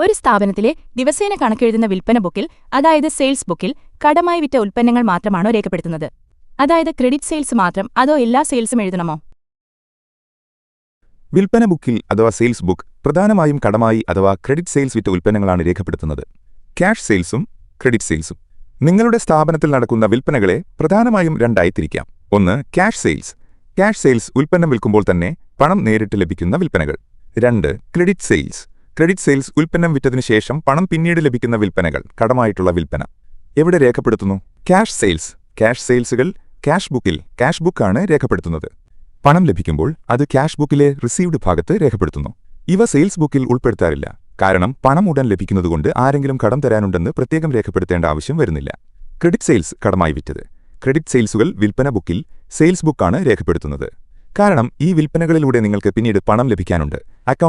ഒരു സ്ഥാപനത്തിലെ ദിവസേന കണക്കെഴുതുന്ന വിൽപ്പന ബുക്കിൽ അതായത് സെയിൽസ് ബുക്കിൽ കടമായി വിറ്റ ഉൽപ്പന്നങ്ങൾ മാത്രമാണോ രേഖപ്പെടുത്തുന്നത്? അതായത് ക്രെഡിറ്റ് സെയിൽസ് മാത്രം അതോ എല്ലാ സെയിൽസും എഴുതണമോ? വിൽപ്പന ബുക്കിൽ അഥവാ സെയിൽസ് ബുക്ക് പ്രധാനമായും കടമായി അഥവാ ക്രെഡിറ്റ് സെയിൽസ് വിറ്റ ഉൽപ്പന്നങ്ങളാണ് രേഖപ്പെടുത്തുന്നത്. ക്യാഷ് സെയിൽസും ക്രെഡിറ്റ് സെയിൽസും. നിങ്ങളുടെ സ്ഥാപനത്തിൽ നടക്കുന്ന വിൽപ്പനകളെ പ്രധാനമായും രണ്ടായി തിരിക്കാം ഒന്ന് ക്യാഷ് സെയിൽസ്. ക്യാഷ് സെയിൽസ് ഉൽപ്പന്നം വിൽക്കുമ്പോൾ തന്നെ പണം നേരിട്ട് ലഭിക്കുന്ന വിൽപ്പനകൾ. രണ്ട് ക്രെഡിറ്റ് സെയിൽസ്. ക്രെഡിറ്റ് സെയിൽസ് ഉൽപ്പന്നം വിറ്റതിനു ശേഷം പണം പിന്നീട് ലഭിക്കുന്ന വിൽപ്പനകൾ കടമായിട്ടുള്ള വിൽപ്പന. എവിടെ രേഖപ്പെടുത്തുന്നു? Cash sales. ക്യാഷ് സെയിൽസുകൾ ക്യാഷ് ബുക്കിൽ ക്യാഷ് ബുക്കാണ് രേഖപ്പെടുത്തുന്നത്. പണം ലഭിക്കുമ്പോൾ അത് ക്യാഷ് ബുക്കിലെ റിസീവ്ഡ് ഭാഗത്ത് രേഖപ്പെടുത്തുന്നു. ഇവ സെയിൽസ് ബുക്കിൽ ഉൾപ്പെടുത്താറില്ല. കാരണം പണം ഉടൻ ലഭിക്കുന്നതുകൊണ്ട് ആരെങ്കിലും കടം തരാനുണ്ടെന്ന് പ്രത്യേകം രേഖപ്പെടുത്തേണ്ട ആവശ്യം വരുന്നില്ല. ക്രെഡിറ്റ് സെയിൽസ് കടമായി വിറ്റത്. ക്രെഡിറ്റ് സെയിൽസുകൾ വിൽപ്പന ബുക്കിൽ സെയിൽസ് ബുക്കാണ് രേഖപ്പെടുത്തുന്നത്. കാരണം ഈ വിൽപ്പനകളിലൂടെ നിങ്ങൾക്ക് പിന്നീട് പണം ലഭിക്കാനുണ്ട്. അക്കൗണ്ട്